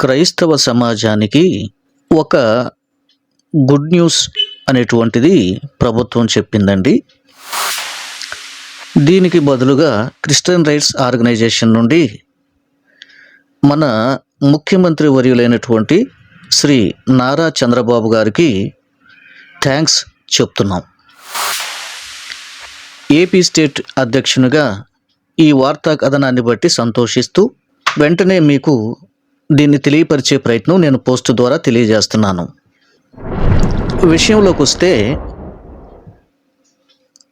క్రైస్తవ సమాజానికి ఒక గుడ్ న్యూస్ అనేటువంటిది ప్రభుత్వం చెప్పిందండి. దీనికి బదులుగా క్రిస్టియన్ రైట్స్ ఆర్గనైజేషన్ నుండి మన ముఖ్యమంత్రి వర్యులైనటువంటి శ్రీ నారా చంద్రబాబు గారికి థ్యాంక్స్ చెప్తున్నాం. ఏపీ స్టేట్ అధ్యక్షునిగా ఈ వార్తా కథనాన్ని బట్టి సంతోషిస్తూ వెంటనే మీకు దీన్ని తెలియపరిచే ప్రయత్నం నేను పోస్ట్ ద్వారా తెలియజేస్తున్నాను. విషయంలోకి వస్తే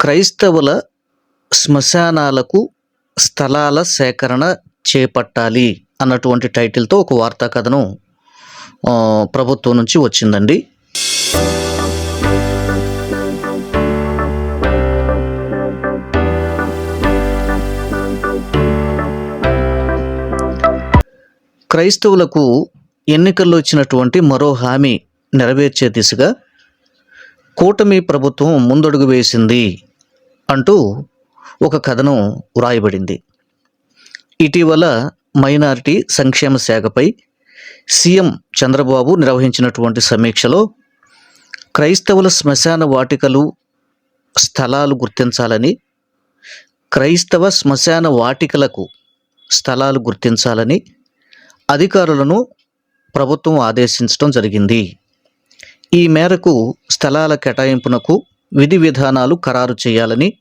క్రైస్తవుల శ్మశానాలకు స్థలాల సేకరణ చేపట్టాలి అన్నటువంటి టైటిల్తో ఒక వార్తా కథనం ప్రభుత్వం నుంచి వచ్చిందండి. క్రైస్తవులకు ఎన్నికల్లో ఇచ్చినటువంటి మరో హామీ నెరవేర్చే దిశగా కూటమి ప్రభుత్వం ముందడుగు వేసింది అంటూ ఒక కథనం వ్రాయబడింది. ఇటీవల మైనారిటీ సంక్షేమ శాఖపై సీఎం చంద్రబాబు నిర్వహించినటువంటి సమీక్షలో క్రైస్తవుల శ్మశాన వాటికలు స్థలాలు గుర్తించాలని క్రైస్తవ శ్మశాన వాటికలకు స్థలాలు గుర్తించాలని అధికారులను ప్రభుత్వం ఆదేశించడం జరిగింది. ఈ మేరకు స్థలాల కేటాయింపునకు విధి విధానాలు ఖరారు చేయాలని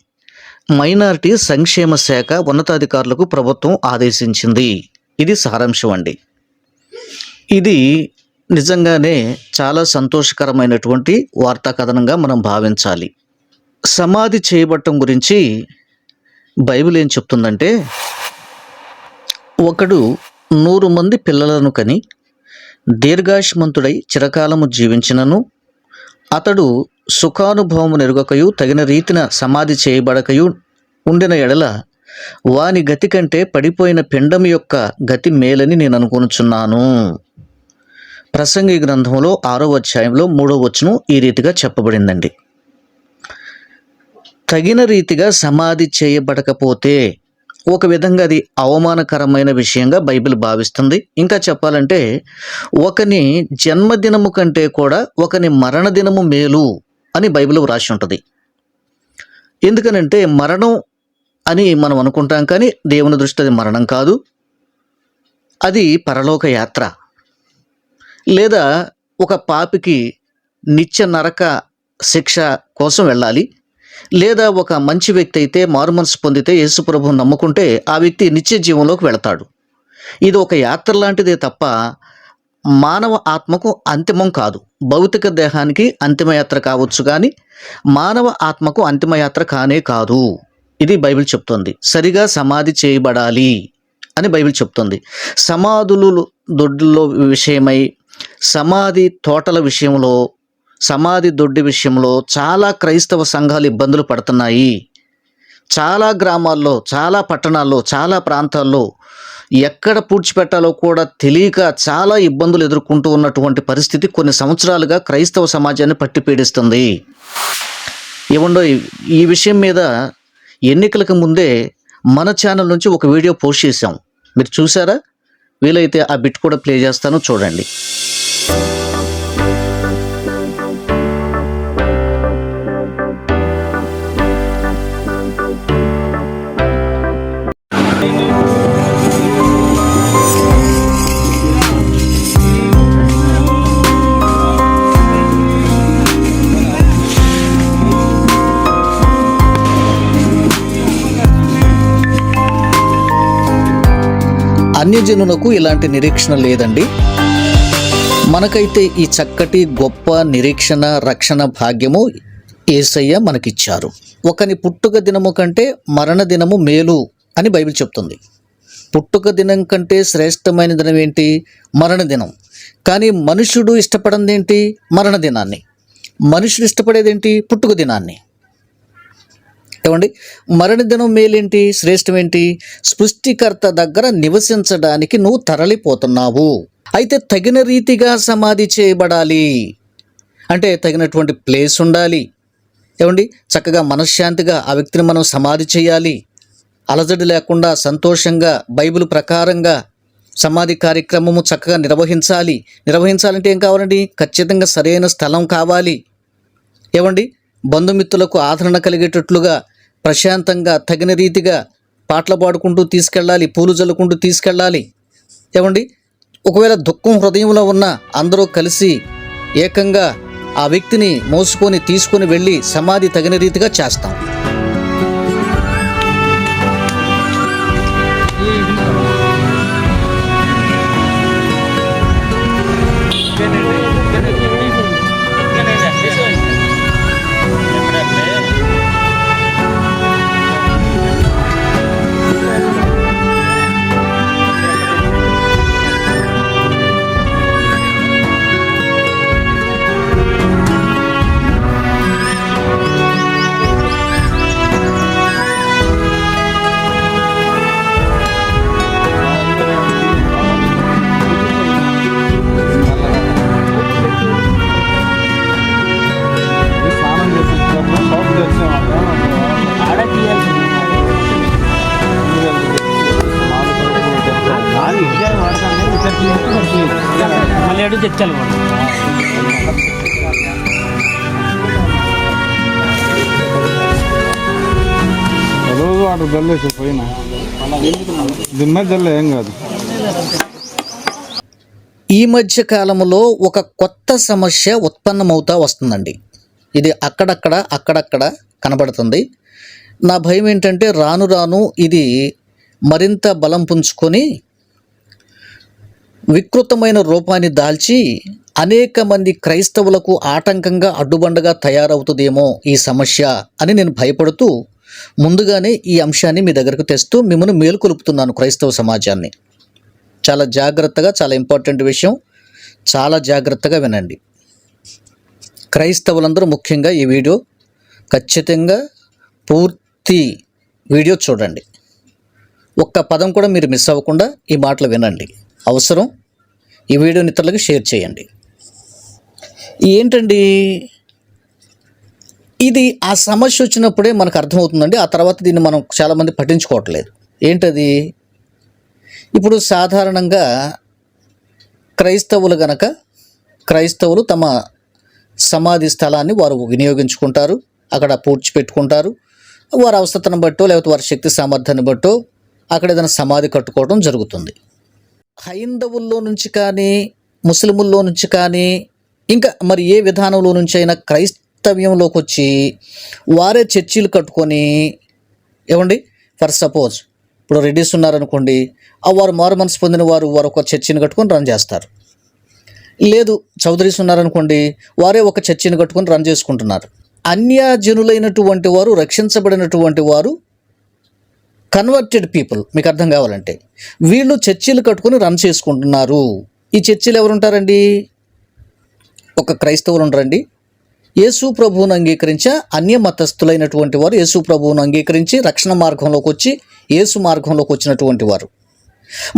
మైనారిటీ సంక్షేమ శాఖ ఉన్నతాధికారులకు ప్రభుత్వం ఆదేశించింది. ఇది సారాంశం అండి. ఇది నిజంగానే చాలా సంతోషకరమైనటువంటి వార్తా కథనంగా మనం భావించాలి. సమాధి చేయబట్టం గురించి బైబిల్ ఏం చెప్తుందంటే ఒకడు నూరు మంది పిల్లలను కని దీర్ఘాయుష్మంతుడై చిరకాలము జీవించినను. అతడు సుఖానుభవము నెరుగకయు తగిన రీతిన సమాధి చేయబడకయు ఉండిన ఎడల వాని గతి కంటే పడిపోయిన పిండం యొక్క గతి మేలని నేను అనుకొనుచున్నాను. ప్రసంగి గ్రంథంలో ఆరో అధ్యాయంలో మూడో వచనం ఈ రీతిగా చెప్పబడిందండి. తగిన రీతిగా సమాధి చేయబడకపోతే ఒక విధంగా అది అవమానకరమైన విషయంగా బైబిల్ భావిస్తుంది. ఇంకా చెప్పాలంటే ఒకని జన్మదినము కంటే కూడా ఒకని మరణదినము మేలు అని బైబిల్ వ్రాసి ఉంటుంది. ఎందుకనంటే మరణం అని మనం అనుకుంటాం కానీ దేవుని దృష్టి అది మరణం కాదు. అది పరలోక యాత్ర. లేదా ఒక పాపికి నిత్య నరక శిక్ష కోసం వెళ్ళాలి. లేదా ఒక మంచి వ్యక్తి అయితే మారుమనసు పొందితే యేసుప్రభు నమ్ముకుంటే ఆ వ్యక్తి నిత్య జీవంలోకి వెళతాడు. ఇది ఒక యాత్ర లాంటిదే తప్ప మానవ ఆత్మకు అంతిమం కాదు. భౌతిక దేహానికి అంతిమయాత్ర కావచ్చు కానీ మానవ ఆత్మకు అంతిమయాత్ర కానే కాదు. ఇది బైబిల్ చెప్తుంది. సరిగా సమాధి చేయబడాలి అని బైబిల్ చెప్తుంది. సమాధులు దొడ్డుల్లో విషయమై సమాధి తోటల విషయంలో సమాధి దొడ్డి విషయంలో చాలా క్రైస్తవ సంఘాలు ఇబ్బందులు పడుతున్నాయి. చాలా గ్రామాల్లో చాలా పట్టణాల్లో చాలా ప్రాంతాల్లో ఎక్కడ పూడ్చిపెట్టాలో కూడా తెలియక చాలా ఇబ్బందులు ఎదుర్కొంటూ ఉన్నటువంటి పరిస్థితి కొన్ని సంవత్సరాలుగా క్రైస్తవ సమాజాన్ని పట్టి పీడిస్తుంది. ఏమండో ఈ విషయం మీద ఎన్నికలకు ముందే మన ఛానల్ నుంచి ఒక వీడియో పోస్ట్ చేశాం. మీరు చూసారా? వీలైతే ఆ బిట్ కూడా ప్లే చేస్తాను చూడండి. అన్యజనులకు ఇలాంటి నిరీక్షణ లేదండి. మనకైతే ఈ చక్కటి గొప్ప నిరీక్షణ రక్షణ భాగ్యము ఏసయ్య మనకిచ్చారు. ఒకని పుట్టుక దినము కంటే మరణ దినము మేలు అని బైబిల్ చెప్తుంది. పుట్టుక దినం కంటే శ్రేష్టమైన దినం ఏంటి? మరణ దినం. కానీ మనుషుడు ఇష్టపడింది ఏంటి మరణ దినాన్ని. మనుషుడు ఇష్టపడేదేంటి? పుట్టుక దినాన్ని. ఏమండి మరణదినం మేలేంటి? శ్రేష్టమేంటి? సృష్టికర్త దగ్గర నివసించడానికి నువ్వు తరలిపోతున్నావు. అయితే తగిన రీతిగా సమాధి చేయబడాలి. అంటే తగినటువంటి ప్లేస్ ఉండాలి. ఏమండి? చక్కగా మనశ్శాంతిగా ఆ వ్యక్తిని మనం సమాధి చేయాలి. అలజడి లేకుండా సంతోషంగా బైబిల్ ప్రకారంగా సమాధి కార్యక్రమము చక్కగా నిర్వహించాలి. నిర్వహించాలంటే ఏం కావాలండి? ఖచ్చితంగా సరైన స్థలం కావాలి. ఏమండి? బంధుమిత్రులకు ఆదరణ కలిగేటట్లుగా ప్రశాంతంగా తగిన రీతిగా పాటలు పాడుకుంటూ తీసుకెళ్ళాలి పూలు జల్లుకుంటూ తీసుకెళ్ళాలి. ఏమండి? ఒకవేళ దుఃఖం హృదయంలో ఉన్న అందరూ కలిసి ఏకంగా ఆ వ్యక్తిని మోసుకొని తీసుకొని వెళ్ళి సమాధి తగిన రీతిగా చేస్తాం. వాడు రోజు వాటర్ జల్లేసి పోయినా. దీని మీద జల్లే ఏం కాదు. ఈ మధ్య కాలంలో ఒక కొత్త సమస్య ఉత్పన్నమవుతా వస్తుందండి. ఇది అక్కడక్కడ అక్కడక్కడ కనబడుతుంది. నా భయం ఏంటంటే రాను రాను ఇది మరింత బలం పుంజుకొని వికృతమైన రూపాన్ని దాల్చి అనేక మంది క్రైస్తవులకు ఆటంకంగా అడ్డుబండగా తయారవుతుందేమో ఈ సమస్య అని నేను భయపడుతూ ముందుగానే ఈ అంశాన్ని మీ దగ్గరకు తెస్తూ మిమ్మల్ని మేలుకొలుపుతున్నాను క్రైస్తవ సమాజాన్ని. చాలా జాగ్రత్తగా చాలా ఇంపార్టెంట్ విషయం. చాలా జాగ్రత్తగా వినండి. క్రైస్తవులందరూ ముఖ్యంగా ఈ వీడియో ఖచ్చితంగా పూర్తి వీడియో చూడండి. ఒక్క పదం కూడా మీరు మిస్ అవ్వకుండా ఈ మాటలు వినండి. అవసరం. ఈ వీడియోని ఇతరులకు షేర్ చేయండి. ఏంటండి? ఇది ఆ సమస్య వచ్చినప్పుడే మనకు అర్థమవుతుందండి. ఆ తర్వాత దీన్ని మనం చాలామంది పట్టించుకోవట్లేదు. ఏంటది? ఇప్పుడు సాధారణంగా క్రైస్తవులు గనక క్రైస్తవులు తమ సమాధి స్థలాన్ని వారు వినియోగించుకుంటారు. అక్కడ పూడ్చిపెట్టుకుంటారు వారి అవసరతను బట్టో లేకపోతే వారి శక్తి సామర్థ్యాన్ని బట్టో అక్కడ ఏదైనా సమాధి కట్టుకోవడం జరుగుతుంది. హైందవుల్లో నుంచి కానీ ముస్లిముల్లో నుంచి కానీ ఇంకా మరి ఏ విధానంలో నుంచి అయినా క్రైస్తవ్యంలోకి వచ్చి వారే చర్చిలు కట్టుకొని ఏమండి? ఫర్ సపోజ్ ఇప్పుడు రెడ్డిస్ ఉన్నారనుకోండి ఆ వారు మారు పొందిన వారు వారు ఒక చర్చిని కట్టుకొని రన్ చేస్తారు. లేదు చౌదరీస్ ఉన్నారనుకోండి వారే ఒక చర్చిని కట్టుకొని రన్ చేసుకుంటున్నారు. అన్యజనులైనటువంటి వారు రక్షించబడినటువంటి వారు కన్వర్టెడ్ పీపుల్ మీకు అర్థం కావాలంటే. వీళ్ళు చర్చిలు కట్టుకొని రన్ చేసుకుంటున్నారు. ఈ చర్చిలు ఎవరు ఉంటారండి ఒక క్రైస్తవులు ఉంటారండి. యేసు ప్రభువును అంగీకరించా అన్య మతస్థులైనటువంటి వారు యేసు ప్రభువును అంగీకరించి రక్షణ మార్గంలోకి వచ్చి యేసు మార్గంలోకి వచ్చినటువంటి వారు.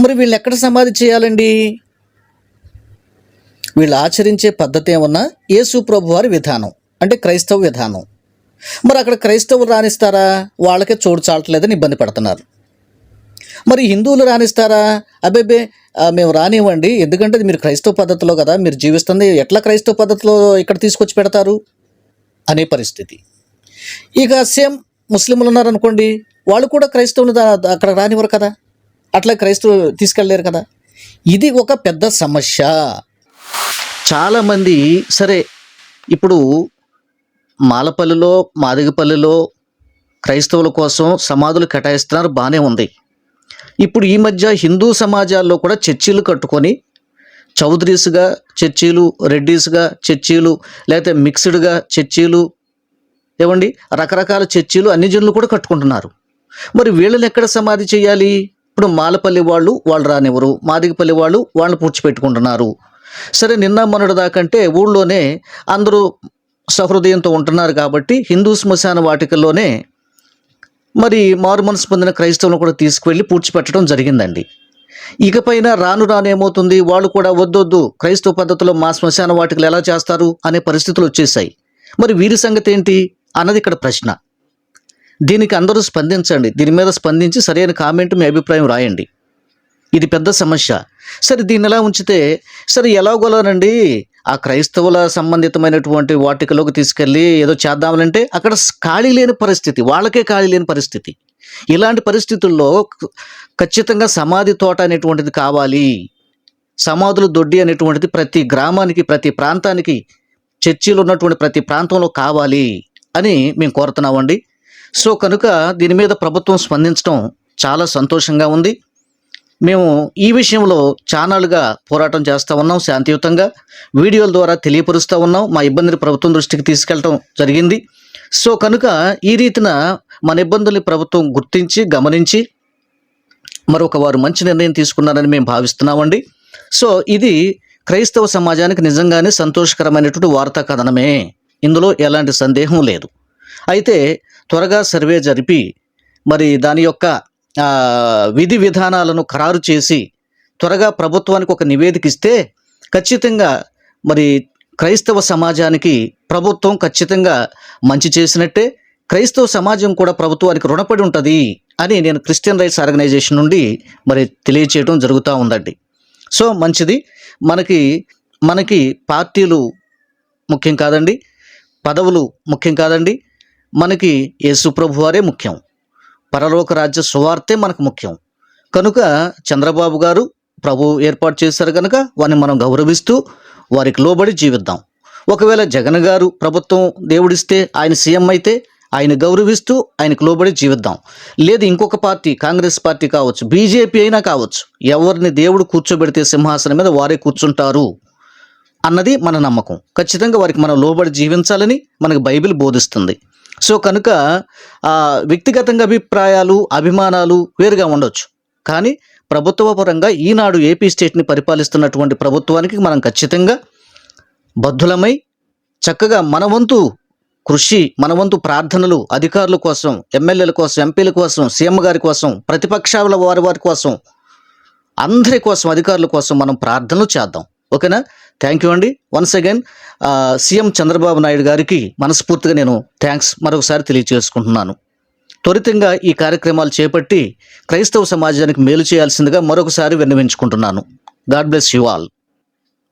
మరి వీళ్ళు ఎక్కడ సమాధి చేయాలండి? వీళ్ళు ఆచరించే పద్ధతి ఏమన్నా? యేసు ప్రభు వారి విధానం అంటే క్రైస్తవ విధానం. మరి అక్కడ క్రైస్తవులు రాణిస్తారా? వాళ్ళకే చోటు చాలట్లేదని ఇబ్బంది పడుతున్నారు. మరి హిందువులు రాణిస్తారా? అబ్బేబే మేము రానివ్వండి. ఎందుకంటే మీరు క్రైస్తవ పద్ధతిలో కదా మీరు జీవిస్తుంది. ఎట్లా క్రైస్తవ పద్ధతిలో ఇక్కడ తీసుకొచ్చి పెడతారు? అనే పరిస్థితి. ఇక సేమ్ ముస్లింలు ఉన్నారనుకోండి వాళ్ళు కూడా క్రైస్తవులు అక్కడ రానివ్వరు కదా. అట్లా క్రైస్తవులు తీసుకెళ్ళలేరు కదా. ఇది ఒక పెద్ద సమస్య. చాలామంది సరే ఇప్పుడు మాలపల్లిలో మాదిగపల్లిలో క్రైస్తవుల కోసం సమాధులు కేటాయిస్తున్నారు బాగానే ఉంది. ఇప్పుడు ఈ మధ్య హిందూ సమాజాల్లో కూడా చర్చీలు కట్టుకొని చౌదరీస్గా చర్చీలు రెడ్డీస్గా చర్చీలు లేకపోతే మిక్స్డ్గా చర్చీలు ఏమండి రకరకాల చర్చీలు అన్ని జనులు కూడా కట్టుకుంటున్నారు. మరి వీళ్ళని ఎక్కడ సమాధి చేయాలి? ఇప్పుడు మాలపల్లి వాళ్ళు వాళ్ళు రానివ్వరు. మాదిగపల్లి వాళ్ళు వాళ్ళని పూడ్చిపెట్టుకుంటున్నారు. సరే నిన్న మొన్నటి దాకంటే ఊళ్ళోనే అందరూ సహృదయంతో ఉంటున్నారు కాబట్టి హిందూ శ్మశాన వాటికల్లోనే మరి మారు పొందిన క్రైస్తవులను కూడా తీసుకువెళ్ళి పూడ్చిపెట్టడం జరిగిందండి. ఇకపైన రాను రాను ఏమవుతుంది? వాళ్ళు కూడా వద్దొద్దు క్రైస్తవ పద్ధతిలో మా శ్మశాన వాటికలు ఎలా చేస్తారు? అనే పరిస్థితులు వచ్చేసాయి మరి వీరి సంగతి ఏంటి? అన్నది ఇక్కడ ప్రశ్న. దీనికి అందరూ స్పందించండి. దీని మీద స్పందించి సరైన కామెంట్ మీ అభిప్రాయం రాయండి. ఇది పెద్ద సమస్య. సరే దీన్ని ఎలా ఉంచితే? సరే ఎలాగోలానండి ఆ క్రైస్తవుల సంబంధితమైనటువంటి వాటికలోకి తీసుకెళ్ళి ఏదో చేద్దామనంటే అక్కడ ఖాళీ లేని పరిస్థితి వాళ్ళకే ఖాళీ లేని పరిస్థితి. ఇలాంటి పరిస్థితుల్లో ఖచ్చితంగా సమాధి తోట అనేటువంటిది కావాలి. సమాధుల దొడ్డి అనేటువంటిది ప్రతి గ్రామానికి ప్రతి ప్రాంతానికి చర్చిలు ఉన్నటువంటి ప్రతి ప్రాంతంలో కావాలి అని మేము కోరుతున్నామండి. సో కనుక దీని మీద ప్రభుత్వం స్పందించడం చాలా సంతోషంగా ఉంది. మేము ఈ విషయంలో ఛానల్గా పోరాటం చేస్తూ ఉన్నాం శాంతియుతంగా. వీడియోల ద్వారా తెలియపరుస్తూ ఉన్నాం. మా ఇబ్బందిని ప్రభుత్వం దృష్టికి తీసుకెళ్ళటం జరిగింది. సో కనుక ఈ రీతిన మన ఇబ్బందుల్ని ప్రభుత్వం గుర్తించి గమనించి మరొక వారు మంచి నిర్ణయం తీసుకున్నారని మేము భావిస్తున్నామండి. సో ఇది క్రైస్తవ సమాజానికి నిజంగానే సంతోషకరమైనటువంటి వార్తా కథనమే ఇందులో ఎలాంటి సందేహం లేదు. అయితే త్వరగా సర్వే జరిపి మరి దాని యొక్క విధి విధానాలను ఖరారు చేసి త్వరగా ప్రభుత్వానికి ఒక నివేదిక ఇస్తే ఖచ్చితంగా మరి క్రైస్తవ సమాజానికి ప్రభుత్వం ఖచ్చితంగా మంచి చేసినట్టే క్రైస్తవ సమాజం కూడా ప్రభుత్వానికి రుణపడి ఉంటుంది అని నేను క్రిస్టియన్ రైట్స్ ఆర్గనైజేషన్ నుండి మరి తెలియచేయడం జరుగుతూ ఉందండి. సో మంచిది. మనకి మనకి పార్టీలు ముఖ్యం కాదండి పదవులు ముఖ్యం కాదండి మనకి యేసుప్రభు వారే ముఖ్యం. పరలోక రాజ్య సువార్తే మనకు ముఖ్యం. కనుక చంద్రబాబు గారు ప్రభు ఏర్పాటు చేశారు కనుక వారిని మనం గౌరవిస్తూ వారికి లోబడి జీవిద్దాం. ఒకవేళ జగన్ గారు ప్రభుత్వం దేవుడిస్తే ఆయన సీఎం అయితే ఆయన గౌరవిస్తూ ఆయనకు లోబడి జీవిద్దాం. లేదు ఇంకొక పార్టీ కాంగ్రెస్ పార్టీ కావచ్చు బీజేపీ అయినా కావచ్చు ఎవరిని దేవుడు కూర్చోబెడితే సింహాసనం మీద వారే కూర్చుంటారు అన్నది మన నమ్మకం. ఖచ్చితంగా వారికి మనం లోబడి జీవించాలని మనకు బైబిల్ బోధిస్తుంది. సో కనుక వ్యక్తిగతంగా అభిప్రాయాలు అభిమానాలు వేరుగా ఉండొచ్చు. కానీ ప్రభుత్వ పరంగా ఈనాడు ఏపీ స్టేట్ని పరిపాలిస్తున్నటువంటి ప్రభుత్వానికి మనం ఖచ్చితంగా బద్ధులమై చక్కగా మన వంతు కృషి మన వంతు ప్రార్థనలు అధికారుల కోసం ఎమ్మెల్యేల కోసం ఎంపీల కోసం సీఎం గారి కోసం ప్రతిపక్షాల వారి వారి కోసం అందరి కోసం అధికారుల కోసం మనం ప్రార్థనలు చేద్దాం. ఓకేనా? థ్యాంక్ యూ అండి. Once again CM Chandrababu Naidu గారికి మనస్ఫూర్తిగా నేను థ్యాంక్స్ మరొకసారి తెలియజేసుకుంటున్నాను త్వరితంగా ఈ కార్యక్రమాలు చేపట్టి క్రైస్తవ సమాజానికి మేలు చేయాల్సిందిగా మరొకసారి విన్నవించుకుంటున్నాను. God bless you all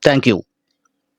thank you